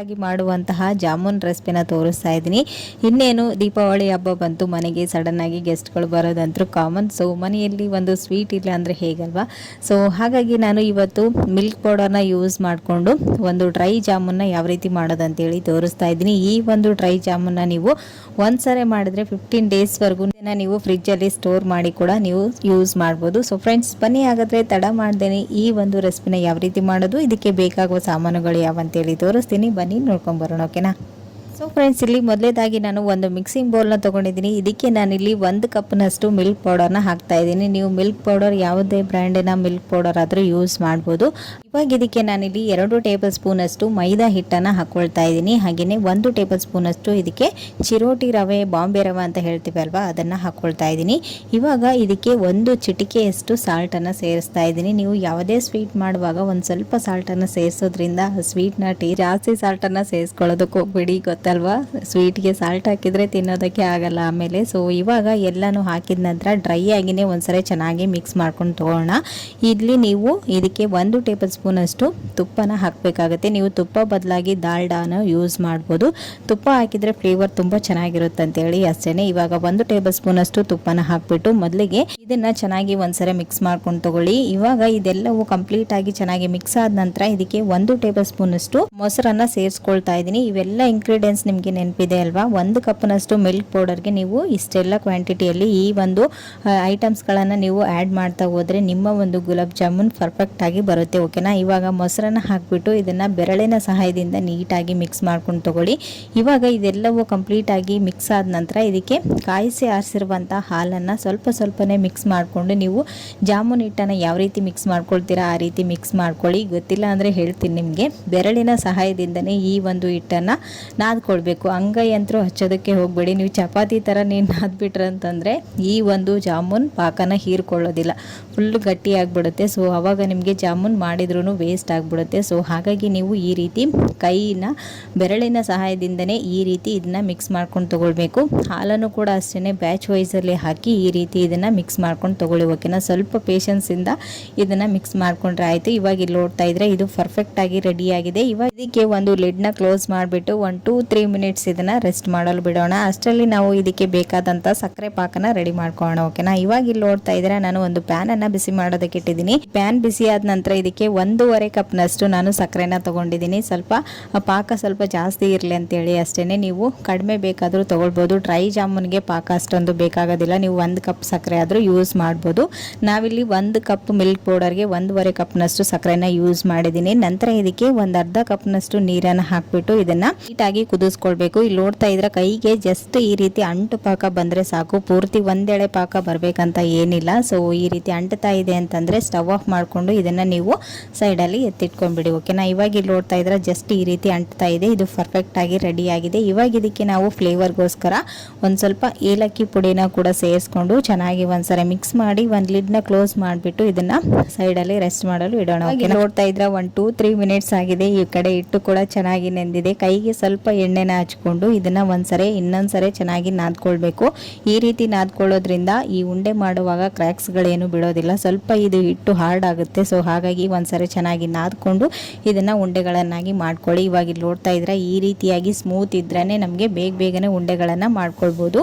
ಆಗಿ ಮಾಡುವಂತಹ ಜಾಮೂನ್ ರೆಸಿಪಿನ ತೋರಿಸ್ತಾ ಇದ್ದೀನಿ. ಇನ್ನೇನು ದೀಪಾವಳಿ ಹಬ್ಬ ಬಂತು, ಮನೆಗೆ ಸಡನ್ ಆಗಿ ಗೆಸ್ಟ್ಗಳು ಬರೋದಂತೂ ಕಾಮನ್ ಸೊ ಮನೆಯಲ್ಲಿ ಒಂದು ಸ್ವೀಟ್ ಇಲ್ಲ ಅಂದರೆ ಹೇಗಲ್ವಾ? ಸೊ ಹಾಗಾಗಿ ನಾನು ಇವತ್ತು ಮಿಲ್ಕ್ ಪೌಡರ್ನ ಯೂಸ್ ಮಾಡಿಕೊಂಡು ಒಂದು ಡ್ರೈ ಜಾಮೂನ್ನ ಯಾವ ರೀತಿ ಮಾಡೋದಂತೇಳಿ ತೋರಿಸ್ತಾ ಇದ್ದೀನಿ. ಈ ಒಂದು ಡ್ರೈ ಜಾಮೂನ್ನ ನೀವು ಒಂದ್ಸರಿ ಮಾಡಿದ್ರೆ ಫಿಫ್ಟೀನ್ ಡೇಸ್ವರೆಗೂ ನೀವು ಫ್ರಿಜ್ಜಲ್ಲಿ ಸ್ಟೋರ್ ಮಾಡಿ ಕೂಡ ನೀವು ಯೂಸ್ ಮಾಡ್ಬೋದು. ಸೊ ಫ್ರೆಂಡ್ಸ್ ಬನ್ನಿ ಹಾಗಾದರೆ ತಡ ಮಾಡ್ದೇನೆ ಈ ಒಂದು ರೆಸಿಪಿನ ಯಾವ ರೀತಿ ಮಾಡೋದು, ಇದಕ್ಕೆ ಬೇಕಾಗುವ ಸಾಮಾನುಗಳು ಯಾವಂತೇಳಿ ತೋರಿಸ್ತೀನಿ. ಬನ್ನಿ ನೋಡ್ಕೊಂಬರೋಣ ಓಕೆನಾ ಸೊ ಫ್ರೆಂಡ್ಸ್ ಇಲ್ಲಿ ಮೊದಲೇದಾಗಿ ನಾನು ಒಂದು ಮಿಕ್ಸಿಂಗ್ ಬೌಲ್ನ ತೊಗೊಂಡಿದ್ದೀನಿ. ಇದಕ್ಕೆ ನಾನಿಲ್ಲಿ ಒಂದು ಕಪ್ನಷ್ಟು ಮಿಲ್ಕ್ ಪೌಡರ್ನ ಹಾಕ್ತಾ ಇದ್ದೀನಿ. ನೀವು ಮಿಲ್ಕ್ ಪೌಡರ್ ಯಾವುದೇ ಬ್ರ್ಯಾಂಡಿನ ಮಿಲ್ಕ್ ಪೌಡರ್ ಆದರೂ ಯೂಸ್ ಮಾಡ್ಬೋದು. ಇವಾಗ ಇದಕ್ಕೆ ನಾನಿಲ್ಲಿ ಎರಡು ಟೇಬಲ್ ಸ್ಪೂನಷ್ಟು ಮೈದಾ ಹಿಟ್ಟನ್ನು ಹಾಕ್ಕೊಳ್ತಾ ಇದ್ದೀನಿ. ಹಾಗೆಯೇ ಒಂದು ಟೇಬಲ್ ಸ್ಪೂನಷ್ಟು ಇದಕ್ಕೆ ಚಿರೋಟಿ ರವೆ, ಬಾಂಬೆ ರವೆ ಅಂತ ಹೇಳ್ತೀವಿ ಅಲ್ವಾ, ಅದನ್ನು ಹಾಕ್ಕೊಳ್ತಾ ಇದ್ದೀನಿ. ಇವಾಗ ಇದಕ್ಕೆ ಒಂದು ಚಿಟಿಕೆಯಷ್ಟು ಸಾಲ್ಟನ್ನು ಸೇರಿಸ್ತಾ ಇದ್ದೀನಿ. ನೀವು ಯಾವುದೇ ಸ್ವೀಟ್ ಮಾಡುವಾಗ ಒಂದು ಸ್ವಲ್ಪ ಸಾಲ್ಟನ್ನು ಸೇರಿಸೋದ್ರಿಂದ ಸ್ವೀಟ್ನ ಟೀ, ಜಾಸ್ತಿ ಸಾಲ್ಟನ್ನು ಸೇರಿಸ್ಕೊಳ್ಳೋದಕ್ಕೆ ಹೋಗ್ಬಿಡಿ, ಗೊತ್ತಲ್ವಾ? ಸ್ವೀಟ್ಗೆ ಸಾಲ್ಟ್ ಹಾಕಿದರೆ ತಿನ್ನೋದಕ್ಕೆ ಆಗಲ್ಲ ಆಮೇಲೆ. ಸೊ ಇವಾಗ ಎಲ್ಲನೂ ಹಾಕಿದ ನಂತರ ಡ್ರೈ ಆಗಿನೇ ಒಂದ್ಸರಿ ಚೆನ್ನಾಗಿ ಮಿಕ್ಸ್ ಮಾಡ್ಕೊಂಡು ತೊಗೊಳ್ಳೋಣ. ಇಲ್ಲಿ ನೀವು ಇದಕ್ಕೆ ಒಂದು ಟೇಬಲ್ ಸ್ಪೂನಷ್ಟು ತುಪ್ಪನ ಹಾಕಬೇಕಾಗುತ್ತೆ. ನೀವು ತುಪ್ಪ ಬದಲಾಗಿ ದಾಲ್ಡಾನ ಯೂಸ್ ಮಾಡ್ಬೋದು. ತುಪ್ಪ ಹಾಕಿದರೆ ಫ್ಲೇವರ್ ತುಂಬ ಚೆನ್ನಾಗಿರುತ್ತೆ ಅಂತೇಳಿ ಅಷ್ಟೇ ಇವಾಗ ಒಂದು ಟೇಬಲ್ ಸ್ಪೂನಷ್ಟು ತುಪ್ಪನ ಹಾಕಿಬಿಟ್ಟು ಮೊದಲಿಗೆ ಇದನ್ನ ಚೆನ್ನಾಗಿ ಒಂದ್ಸರಿ ಮಿಕ್ಸ್ ಮಾಡ್ಕೊಂಡು ತಗೊಳ್ಳಿ. ಇವಾಗ ಇದೆಲ್ಲವೂ ಕಂಪ್ಲೀಟ್ ಆಗಿ ಚೆನ್ನಾಗಿ ಮಿಕ್ಸ್ ಆದ ನಂತರ ಇದಕ್ಕೆ ಒಂದು ಟೇಬಲ್ ಸ್ಪೂನ್ ಅಷ್ಟು ಮೊಸರನ್ನ ಸೇರಿಸ್ಕೊಳ್ತಾ ಇದ್ದೀನಿ. ಇವೆಲ್ಲ ಇಂಗ್ರೀಡಿಯೆಂಟ್ಸ್ ನಿಮಗೆ ನೆನಪಿದೆ ಅಲ್ವಾ? ಒಂದು ಕಪ್ನಷ್ಟು ಮಿಲ್ಕ್ ಪೌಡರ್ಗೆ ನೀವು ಇಷ್ಟೆಲ್ಲ ಕ್ವಾಂಟಿಟಿಯಲ್ಲಿ ಈ ಒಂದು ಐಟಮ್ಸ್ಗಳನ್ನು ನೀವು ಆ್ಯಡ್ ಮಾಡ್ತಾ ಹೋದರೆ ನಿಮ್ಮ ಒಂದು ಗುಲಾಬ್ ಜಾಮೂನ್ ಪರ್ಫೆಕ್ಟ್ ಆಗಿ ಬರುತ್ತೆ ಓಕೆನಾ ಇವಾಗ ಮೊಸರನ್ನ ಹಾಕಿಬಿಟ್ಟು ಇದನ್ನು ಬೆರಳಿನ ಸಹಾಯದಿಂದ ನೀಟಾಗಿ ಮಿಕ್ಸ್ ಮಾಡ್ಕೊಂಡು ತಗೊಳ್ಳಿ. ಇವಾಗ ಇದೆಲ್ಲವೂ ಕಂಪ್ಲೀಟ್ ಆಗಿ ಮಿಕ್ಸ್ ಆದ ನಂತರ ಇದಕ್ಕೆ ಕಾಯಿಸಿ ಆರಿಸಿರುವಂಥ ಹಾಲನ್ನು ಸ್ವಲ್ಪ ಸ್ವಲ್ಪನೇ ಮಿಕ್ಸ್ ಮಾಡಿಕೊಂಡು ನೀವು ಜಾಮೂನ್ ಹಿಟ್ಟನ್ನು ಯಾವ ರೀತಿ ಮಿಕ್ಸ್ ಮಾಡ್ಕೊಳ್ತೀರಾ ಆ ರೀತಿ ಮಿಕ್ಸ್ ಮಾಡ್ಕೊಳ್ಳಿ. ಗೊತ್ತಿಲ್ಲ ಅಂದರೆ ಹೇಳ್ತೀನಿ ನಿಮಗೆ. ಬೆರಳಿನ ಸಹಾಯದಿಂದನೇ ಈ ಒಂದು ಹಿಟ್ಟನ್ನು ನಾದ್ಕೊಳ್ಬೇಕು. ಅಂಗೈ ಅಂತೂ ಹಚ್ಚೋದಕ್ಕೆ ಹೋಗಬೇಡಿ. ನೀವು ಚಪಾತಿ ಥರ ನೀನು ನಾದ್ಬಿಟ್ರೆ ಅಂತಂದರೆ ಈ ಒಂದು ಜಾಮೂನ್ ಪಾಕನ ಹೀರ್ಕೊಳ್ಳೋದಿಲ್ಲ. ಫುಲ್ಲು ಗಟ್ಟಿಯಾಗ್ಬಿಡುತ್ತೆ ಸೊ ಆವಾಗ ನಿಮಗೆ ಜಾಮೂನ್ ಮಾಡಿದ್ರೂ ವೇಸ್ಟ್ ಆಗಿಬಿಡುತ್ತೆ. ಸೊ ಹಾಗಾಗಿ ನೀವು ಈ ರೀತಿ ಕೈನ ಬೆರಳಿನ ಸಹಾಯದಿಂದನೇ ಈ ರೀತಿ ಇದನ್ನ ಮಿಕ್ಸ್ ಮಾಡ್ಕೊಂಡು ತಗೊಳ್ಬೇಕು. ಹಾಲನ್ನು ಕೂಡ ಅಷ್ಟೇ ಬ್ಯಾಚ್ ವೈಸಲ್ಲಿ ಹಾಕಿ ಈ ರೀತಿ ಇದನ್ನು ಮಿಕ್ಸ್ ಮಾಡ್ಕೊಂಡು ತೊಗೊಳ್ಳಿ ಓಕೆನಾ ಸ್ವಲ್ಪ ಪೇಷನ್ಸಿಂದ ಇದನ್ನು ಮಿಕ್ಸ್ ಮಾಡ್ಕೊಂಡ್ರೆ ಆಯಿತು. ಇವಾಗ ಇಲ್ಲಿ ನೋಡ್ತಾ ಇದ್ರೆ ಇದು ಪರ್ಫೆಕ್ಟಾಗಿ ರೆಡಿ ಆಗಿದೆ. ಇವಾಗ ಇದಕ್ಕೆ ಒಂದು ಲಿಡ್ನ ಕ್ಲೋಸ್ ಮಾಡಿಬಿಟ್ಟು ಒನ್ ಟೂ ತ್ರೀ ಮಿನಿಟ್ಸ್ ಇದನ್ನು ರೆಸ್ಟ್ ಮಾಡಲು ಬಿಡೋಣ. ಅಷ್ಟರಲ್ಲಿ ನಾವು ಇದಕ್ಕೆ ಬೇಕಾದಂಥ ಸಕ್ಕರೆ ಪಾಕನ ರೆಡಿ ಮಾಡ್ಕೊಳ್ಳೋಣ ಓಕೆನಾ ಇವಾಗ ಇಲ್ಲಿ ನೋಡ್ತಾ ಇದ್ರೆ ನಾನು ಒಂದು ಪ್ಯಾನನ್ನು ಬಿಸಿ ಮಾಡೋದಕ್ಕೆ ಇಟ್ಟಿದ್ದೀನಿ. ಪ್ಯಾನ್ ಬಿಸಿ ಆದ ನಂತರ ಇದಕ್ಕೆ ಒಂದೂವರೆ ಕಪ್ನಷ್ಟು ನಾನು ಸಕ್ಕರೆನ ತಗೊಂಡಿದ್ದೀನಿ. ಸ್ವಲ್ಪ ಪಾಕ ಸ್ವಲ್ಪ ಜಾಸ್ತಿ ಇರಲಿ ಅಂತೇಳಿ ಅಷ್ಟೇ ನೀವು ಕಡಿಮೆ ಬೇಕಾದರೂ ತೊಗೊಳ್ಬೋದು. ಡ್ರೈ ಜಾಮೂನ್ಗೆ ಪಾಕ ಅಷ್ಟೊಂದು ಬೇಕಾಗೋದಿಲ್ಲ. ನೀವು ಒಂದು ಕಪ್ ಸಕ್ಕರೆ ಆದರೂ ಯೂಸ್ ಮಾಡ್ಬೋದು. ನಾವಿಲ್ಲಿ ಒಂದು ಕಪ್ ಮಿಲ್ಕ್ ಪೌಡರ್ಗೆ ಒಂದೂವರೆ ಕಪ್ನಷ್ಟು ಸಕ್ಕರೆನ ಯೂಸ್ ಮಾಡಿದ್ದೀನಿ ನಂತರ ಇದಕ್ಕೆ ಒಂದು ಅರ್ಧ ಕಪ್ನಷ್ಟು ನೀರನ್ನು ಹಾಕ್ಬಿಟ್ಟು ಇದನ್ನು ನೀಟಾಗಿ ಕುದಿಸ್ಕೊಳ್ಬೇಕು. ಇಲ್ಲಿ ನೋಡ್ತಾ ಇದ್ರೆ ಕೈಗೆ ಜಸ್ಟ್ ಈ ರೀತಿ ಅಂಟು ಪಾಕ ಬಂದರೆ ಸಾಕು. ಪೂರ್ತಿ ಒಂದೆಳೆ ಪಾಕ ಬರಬೇಕಂತ ಏನಿಲ್ಲ. ಸೊ ಈ ರೀತಿ ಅಂಟ್ತಾ ಇದೆ ಅಂತಂದರೆ ಸ್ಟವ್ ಆಫ್ ಮಾಡಿಕೊಂಡು ಇದನ್ನು ನೀವು ಸೈಡಲ್ಲಿ ಎತ್ತಿಟ್ಕೊಂಡ್ಬಿಡಿ. ಓಕೆನಾ ಇವಾಗ ಇಲ್ಲಿ ನೋಡ್ತಾ ಇದ್ರೆ ಜಸ್ಟ್ ಈ ರೀತಿ ಅಂಟ್ತಾ ಇದೆ. ಇದು ಪರ್ಫೆಕ್ಟ್ ಆಗಿ ರೆಡಿ ಆಗಿದೆ. ಇವಾಗ ಇದಕ್ಕೆ ನಾವು ಫ್ಲೇವರ್ಗೋಸ್ಕರ ಒಂದು ಸ್ವಲ್ಪ ಏಲಕ್ಕಿ ಪುಡಿನ ಕೂಡ ಸೇರಿಸ್ಕೊಂಡು ಚೆನ್ನಾಗಿ ಒಂದ್ಸರಿ ಮಿಕ್ಸ್ ಮಾಡಿ ಒಂದು ಲಿಡ್ನ ಕ್ಲೋಸ್ ಮಾಡಿಬಿಟ್ಟು ಇದನ್ನು ಸೈಡಲ್ಲಿ ರೆಸ್ಟ್ ಮಾಡಲು ಇಡೋಣ. ನೋಡ್ತಾ ಇದ್ರೆ ಒನ್ ಟೂ ತ್ರೀ ಮಿನಿಟ್ಸ್ ಆಗಿದೆ. ಈ ಕಡೆ ಇಟ್ಟು ಕೂಡ ಚೆನ್ನಾಗಿ ನೆಂದಿದೆ. ಕೈಗೆ ಸ್ವಲ್ಪ ಎಣ್ಣೆನ ಹಚ್ಕೊಂಡು ಇದನ್ನು ಒಂದ್ಸರಿ ಇನ್ನೊಂದ್ಸರಿ ಚೆನ್ನಾಗಿ ನಾದ್ಕೊಳ್ಬೇಕು. ಈ ರೀತಿ ನಾದ್ಕೊಳ್ಳೋದ್ರಿಂದ ಈ ಉಂಡೆ ಮಾಡುವಾಗ ಕ್ರ್ಯಾಕ್ಸ್ಗಳೇನು ಬಿಡೋದಿಲ್ಲ ಸ್ವಲ್ಪ ಇದು ಹಿಟ್ಟು ಹಾರ್ಡ್ ಆಗುತ್ತೆ. ಸೊ ಹಾಗಾಗಿ ಒಂದ್ಸರಿ ಚೆನ್ನಾಗಿ ನಾದ್ಕೊಂಡು ಇದನ್ನು ಉಂಡೆಗಳನ್ನಾಗಿ ಮಾಡ್ಕೊಳ್ಳಿ. ಇವಾಗ ಇಲ್ಲಿ ನೋಡ್ತಾ ಇದ್ರೆ ಈ ರೀತಿಯಾಗಿ ಸ್ಮೂತ್ ಇದ್ರೇ ನಮಗೆ ಬೇಗ ಬೇಗನೆ ಉಂಡೆಗಳನ್ನು ಮಾಡ್ಕೊಳ್ಬೋದು.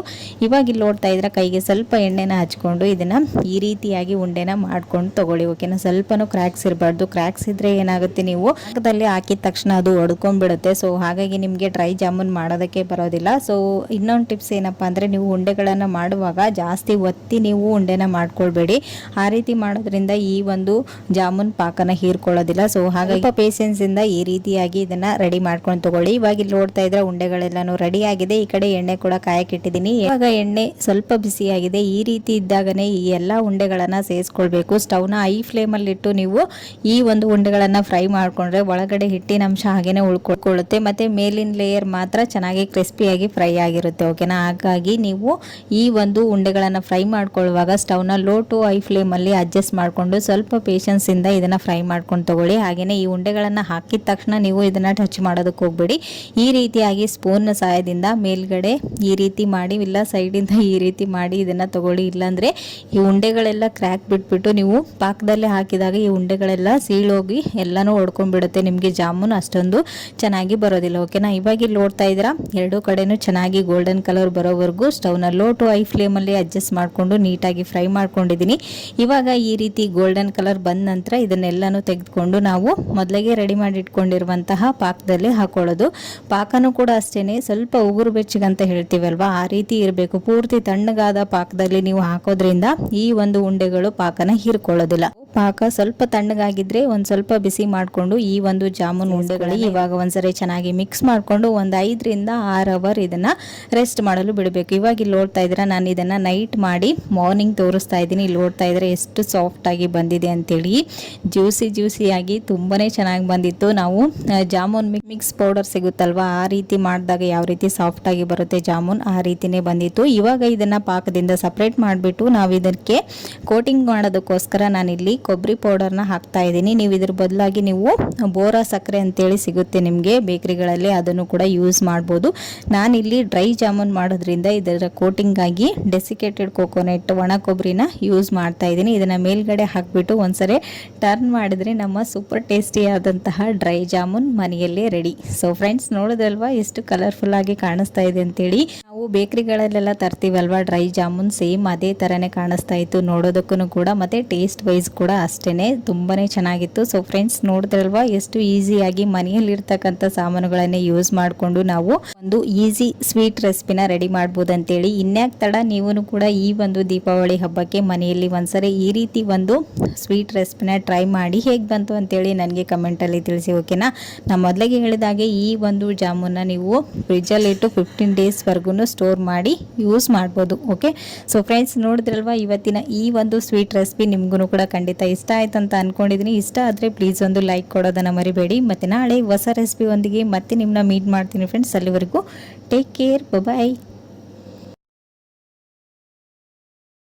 ಇವಾಗ ಇಲ್ಲಿ ನೋಡ್ತಾ ಇದ್ರೆ ಕೈಗೆ ಸ್ವಲ್ಪ ಎಣ್ಣೆನ ಹಚ್ಕೊಂಡು ಇದನ್ನ ಈ ರೀತಿಯಾಗಿ ಉಂಡೆನ ಮಾಡ್ಕೊಂಡು ತಗೊಳ್ಳಿ ಓಕೆನಾ ಸ್ವಲ್ಪನೂ ಕ್ರ್ಯಾಕ್ಸ್ ಇರಬಾರ್ದು. ಕ್ರ್ಯಾಕ್ಸ್ ಇದ್ರೆ ಏನಾಗುತ್ತೆ ನೀವು ಪಾಕದಲ್ಲಿ ಹಾಕಿದ ತಕ್ಷಣ ಅದು ಒಡ್ಕೊಂಡ್ಬಿಡುತ್ತೆ. ಸೊ ಹಾಗಾಗಿ ನಿಮಗೆ ಡ್ರೈ ಜಾಮೂನ್ ಮಾಡೋದಕ್ಕೆ ಬರೋದಿಲ್ಲ. ಸೊ ಇನ್ನೊಂದು ಟಿಪ್ಸ್ ಏನಪ್ಪ ಅಂದರೆ ನೀವು ಉಂಡೆಗಳನ್ನು ಮಾಡುವಾಗ ಜಾಸ್ತಿ ಒತ್ತಿ ನೀವು ಉಂಡೆನ ಮಾಡ್ಕೊಳ್ಬೇಡಿ. ಆ ರೀತಿ ಮಾಡೋದ್ರಿಂದ ಈ ಒಂದು ಜಾಮೂನ್ ಪಾಕನ ಹೀರ್ಕೊಳ್ಳೋದಿಲ್ಲ. ಸೊ ಹಾಗಾಗಿ ಪೇಷನ್ಸ್ ಇಂದ ಈ ರೀತಿಯಾಗಿ ಇದನ್ನ ರೆಡಿ ಮಾಡ್ಕೊಂಡು ತಗೊಳ್ಳಿ. ಇವಾಗ ಇಲ್ಲಿ ನೋಡ್ತಾ ಇದ್ರೆ ಉಂಡೆಗಳೆಲ್ಲಾನು ರೆಡಿ ಆಗಿದೆ. ಈ ಕಡೆ ಎಣ್ಣೆ ಕೂಡ ಕಾಯಕ್ಕಿಟ್ಟಿದ್ದೀನಿ ಇವಾಗ ಎಣ್ಣೆ ಸ್ವಲ್ಪ ಬಿಸಿಯಾಗಿದೆ. ಈ ರೀತಿ ಈ ಎಲ್ಲ ಉಂಡೆಗಳನ್ನು ಸೇರಿಸ್ಕೊಳ್ಬೇಕು ಸ್ಟವ್ನ ಐ ಫ್ಲೇಮಲ್ಲಿಟ್ಟು ನೀವು ಈ ಒಂದು ಉಂಡೆಗಳನ್ನು ಫ್ರೈ ಮಾಡಿಕೊಂಡ್ರೆ ಒಳಗಡೆ ಹಿಟ್ಟಿನ ಅಂಶ ಹಾಗೆಯೇ ಉಳ್ಕೊಳ್ಳುತ್ತೆ ಮತ್ತು ಮೇಲಿನ ಲೇಯರ್ ಮಾತ್ರ ಚೆನ್ನಾಗಿ ಕ್ರಿಸ್ಪಿಯಾಗಿ ಫ್ರೈ ಆಗಿರುತ್ತೆ ಓಕೆನಾ ಹಾಗಾಗಿ ನೀವು ಈ ಒಂದು ಉಂಡೆಗಳನ್ನು ಫ್ರೈ ಮಾಡ್ಕೊಳ್ಳುವಾಗ ಸ್ಟವ್ನ ಲೋ ಟು ಐ ಫ್ಲೇಮಲ್ಲಿ ಅಡ್ಜಸ್ಟ್ ಮಾಡಿಕೊಂಡು ಸ್ವಲ್ಪ ಪೇಷನ್ಸಿಂದ ಇದನ್ನು ಫ್ರೈ ಮಾಡ್ಕೊಂಡು ತಗೊಳ್ಳಿ. ಹಾಗೆಯೇ ಈ ಉಂಡೆಗಳನ್ನು ಹಾಕಿದ ತಕ್ಷಣ ನೀವು ಇದನ್ನು ಟಚ್ ಮಾಡೋದಕ್ಕೆ ಹೋಗ್ಬೇಡಿ. ಈ ರೀತಿಯಾಗಿ ಸ್ಪೂನ್ ಸಹಾಯದಿಂದ ಮೇಲ್ಗಡೆ ಈ ರೀತಿ ಮಾಡಿ, ಇಲ್ಲ ಸೈಡಿಂದ ಈ ರೀತಿ ಮಾಡಿ ಇದನ್ನು ತಗೊಳ್ಳಿ. ಇಲ್ಲಾಂದ್ರೆ ಈ ಉಂಡೆಗಳೆಲ್ಲ ಕ್ರ್ಯಾಕ್ ಬಿಟ್ಬಿಟ್ಟು ನೀವು ಪಾಕದಲ್ಲೇ ಹಾಕಿದಾಗ ಈ ಉಂಡೆಗಳೆಲ್ಲ ಸೀಳೋಗಿ ಎಲ್ಲನೂ ಹೊಡ್ಕೊಂಡ್ಬಿಡುತ್ತೆ ನಿಮಗೆ ಜಾಮೂನು ಅಷ್ಟೊಂದು ಚೆನ್ನಾಗಿ ಬರೋದಿಲ್ಲ ಓಕೆನಾ ಇವಾಗ ಇಲ್ಲಿ ನೋಡ್ತಾ ಇದ್ದೀರಾ? ಎರಡೂ ಕಡೆನೂ ಚೆನ್ನಾಗಿ ಗೋಲ್ಡನ್ ಕಲರ್ ಬರೋವರೆಗೂ ಸ್ಟವ್ನ ಲೋ ಟು ಐ ಫ್ಲೇಮಲ್ಲಿ ಅಡ್ಜಸ್ಟ್ ಮಾಡಿಕೊಂಡು ನೀಟಾಗಿ ಫ್ರೈ ಮಾಡ್ಕೊಂಡಿದ್ದೀನಿ. ಇವಾಗ ಈ ರೀತಿ ಗೋಲ್ಡನ್ ಕಲರ್ ಬಂದ ನಂತರ ಇದನ್ನೆಲ್ಲನೂ ತೆಗೆದುಕೊಂಡು ನಾವು ಮೊದಲಿಗೆ ರೆಡಿ ಮಾಡಿ ಇಟ್ಕೊಂಡಿರುವಂತಹ ಪಾಕದಲ್ಲಿ ಹಾಕೊಳ್ಳೋದು. ಪಾಕನೂ ಕೂಡ ಅಷ್ಟೇ ಸ್ವಲ್ಪ ಉಗುರು ಬೆಚ್ಚಗಂತ ಹೇಳ್ತೀವಲ್ವಾ? ಆ ರೀತಿ ಇರಬೇಕು. ಪೂರ್ತಿ ತಣ್ಣಗಾದ ಪಾಕದಲ್ಲಿ ನೀವು ಹಾಕೋದ್ರಿಂದ ಈ ಒಂದು ಉಂಡೆಗಳು ಪಾಕನ ಹೀರ್ಕೊಳ್ಳೋದಿಲ್ಲ. ಪಾಕ ಸ್ವಲ್ಪ ತಣ್ಣಗಾಗಿದ್ರೆ ಒಂದು ಸ್ವಲ್ಪ ಬಿಸಿ ಮಾಡಿಕೊಂಡು ಈ ಒಂದು ಜಾಮೂನ್ ಉಂಡೆಗಳು ಇವಾಗ ಒಂದ್ಸರಿ ಚೆನ್ನಾಗಿ ಮಿಕ್ಸ್ ಮಾಡಿಕೊಂಡು ಒಂದು ಐದರಿಂದ ಆರು ಅವರ್ ಇದನ್ನ ರೆಸ್ಟ್ ಮಾಡಲು ಬಿಡಬೇಕು. ಇವಾಗ ಇಲ್ಲಿ ನೋಡ್ತಾ ಇದ್ದೀರಾ ನಾನು ಇದನ್ನ ನೈಟ್ ಮಾಡಿ ಮಾರ್ನಿಂಗ್ ತೋರಿಸ್ತಾ ಇದ್ದೀನಿ. ಇಲ್ಲಿ ಓಡ್ತಾ ಇದ್ರೆ ಎಷ್ಟು ಸಾಫ್ಟ್ ಆಗಿ ಬಂದಿದೆ ಅಂತೇಳಿ. ಜ್ಯೂಸಿ ಜ್ಯೂಸಿಯಾಗಿ ತುಂಬಾನೇ ಚೆನ್ನಾಗಿ ಬಂದಿತ್ತು. ನಾವು ಜಾಮೂನ್ ಮಿಕ್ಸ್ ಪೌಡರ್ ಸಿಗುತ್ತಲ್ವಾ ಆ ರೀತಿ ಮಾಡಿದಾಗ ಯಾವ ರೀತಿ ಸಾಫ್ಟ್ ಆಗಿ ಬರುತ್ತೆ ಜಾಮೂನ್ ಆ ರೀತಿನೇ ಬಂದಿತ್ತು. ಇವಾಗ ಇದನ್ನ ಪಾಕದಿಂದ ಸಪ್ರೇಟ್ ಮಾಡಿಬಿಟ್ಟು ನಾವು ಇದಕ್ಕೆ ಕೋಟಿಂಗ್ ಮಾಡೋದಕ್ಕೋಸ್ಕರ ನಾನಿಲ್ಲಿ ಕೊಬ್ಬರಿ ಪೌಡರ್ನ ಹಾಕ್ತಾ ಇದ್ದೀನಿ. ನೀವು ಇದ್ರ ಬದಲಾಗಿ ನೀವು ಬೋರಾ ಸಕ್ಕರೆ ಅಂತೇಳಿ ಸಿಗುತ್ತೆ ನಿಮಗೆ. ಬೇಕರಿಗಳಲ್ಲಿ ಅದನ್ನು ಕೂಡ ಯೂಸ್ ಮಾಡ್ಬೋದು. ನಾನಿಲ್ಲಿ ಡ್ರೈ ಜಾಮೂನ್ ಮಾಡೋದ್ರಿಂದ ಇದರ ಕೋಟಿಂಗ್ ಆಗಿ ಡೆಸಿಕೇಟೆಡ್ ಕೋಕೋನಟ್ ಒಣ ಕೊಬ್ಬರಿನ ಯೂಸ್ ಮಾಡ್ತಾ ಇದ್ದೀನಿ. ಇದನ್ನ ಮೇಲ್ಗಡೆ ಹಾಕ್ಬಿಟ್ಟು ಒಂದ್ಸರಿ ಟರ್ನ್ ಮಾಡಿದ್ರೆ ನಮ್ಮ ಸೂಪರ್ ಟೇಸ್ಟಿ ಆದಂತಹ ಡ್ರೈ ಜಾಮೂನ್ ಮನೆಯಲ್ಲೇ ರೆಡಿ ಸೊ ಫ್ರೆಂಡ್ಸ್ ನೋಡಿದ್ರಲ್ವಾ? ಎಷ್ಟು ಕಲರ್ಫುಲ್ ಆಗಿ ಕಾಣಿಸ್ತಾ ಇದೆ ಅಂತೇಳಿ. ನಾವು ಬೇಕ್ರಿಗಳಲ್ಲೆಲ್ಲ ತರ್ತೀವಲ್ವಾ? ಡ್ರೈ ಜಾಮೂನ್ ಸೇಮ್ ಅದೇ ಥರನೇ ಕಾಣಿಸ್ತಾ ಇತ್ತು. ನೋಡೋದಕ್ಕೂ ಕೂಡ ಮತ್ತೆ ಟೇಸ್ಟ್ ವೈಸ್ ಕೂಡ ಅಷ್ಟೇ ತುಂಬಾ ಚೆನ್ನಾಗಿತ್ತು. ಸೊ ಫ್ರೆಂಡ್ಸ್ ನೋಡಿದ್ರಲ್ವಾ? ಎಷ್ಟು ಈಸಿಯಾಗಿ ಮನೆಯಲ್ಲಿರ್ತಕ್ಕಂಥ ಸಾಮಾನುಗಳನ್ನೇ ಯೂಸ್ ಮಾಡಿಕೊಂಡು ನಾವು ಒಂದು ಈಸಿ ಸ್ವೀಟ್ ರೆಸಿಪಿನ ರೆಡಿ ಮಾಡ್ಬೋದು ಅಂತೇಳಿ ಇನ್ಯಾಕ್ ತಡ ನೀವು ಕೂಡ ಈ ಒಂದು ದೀಪಾವಳಿ ಹಬ್ಬಕ್ಕೆ ಮನೆಯಲ್ಲಿ ಒಂದ್ಸರಿ ಈ ರೀತಿ ಒಂದು ಸ್ವೀಟ್ ರೆಸಿಪಿನ ಟ್ರೈ ಮಾಡಿ ಹೇಗೆ ಬಂತು ಅಂತೇಳಿ ನನಗೆ ಕಮೆಂಟಲ್ಲಿ ತಿಳಿಸಿ ಓಕೆನಾ ನಾನು ಮೊದಲಿಗೆ ಹೇಳಿದಾಗೆ ಈ ಒಂದು ಜಾಮೂನ್ನ ನೀವು ಫ್ರಿಜ್ಜಲ್ಲಿಟ್ಟು ಫಿಫ್ಟೀನ್ ಡೇಸ್ವರೆಗೂ ಸ್ಟೋರ್ ಮಾಡಿ ಯೂಸ್ ಮಾಡ್ಬೋದು ಓಕೆ ಸೊ ಫ್ರೆಂಡ್ಸ್ ನೋಡಿದ್ರಲ್ವಾ, ಇವತ್ತಿನ ಈ ಒಂದು ಸ್ವೀಟ್ ರೆಸಿಪಿ ನಿಮಗೂ ಕೂಡ ಖಂಡಿತ ಇಷ್ಟ ಆಯ್ತು ಅಂತ ಅನ್ಕೊಂಡಿದ್ದೀನಿ ಇಷ್ಟ ಆದರೆ ಪ್ಲೀಸ್ ಒಂದು ಲೈಕ್ ಕೊಡೋದನ್ನು ಮರಿಬೇಡಿ. ಮತ್ತು ನಾಳೆ ಹೊಸ ರೆಸಿಪಿ ಒಂದಿಗೆ ಮತ್ತೆ ನಿಮ್ಮನ್ನ ಮೀಟ್ ಮಾಡ್ತೀನಿ ಫ್ರೆಂಡ್ಸ್ ಅಲ್ಲಿವರೆಗೂ ಟೇಕ್ ಕೇರ್ ಬಾಯ್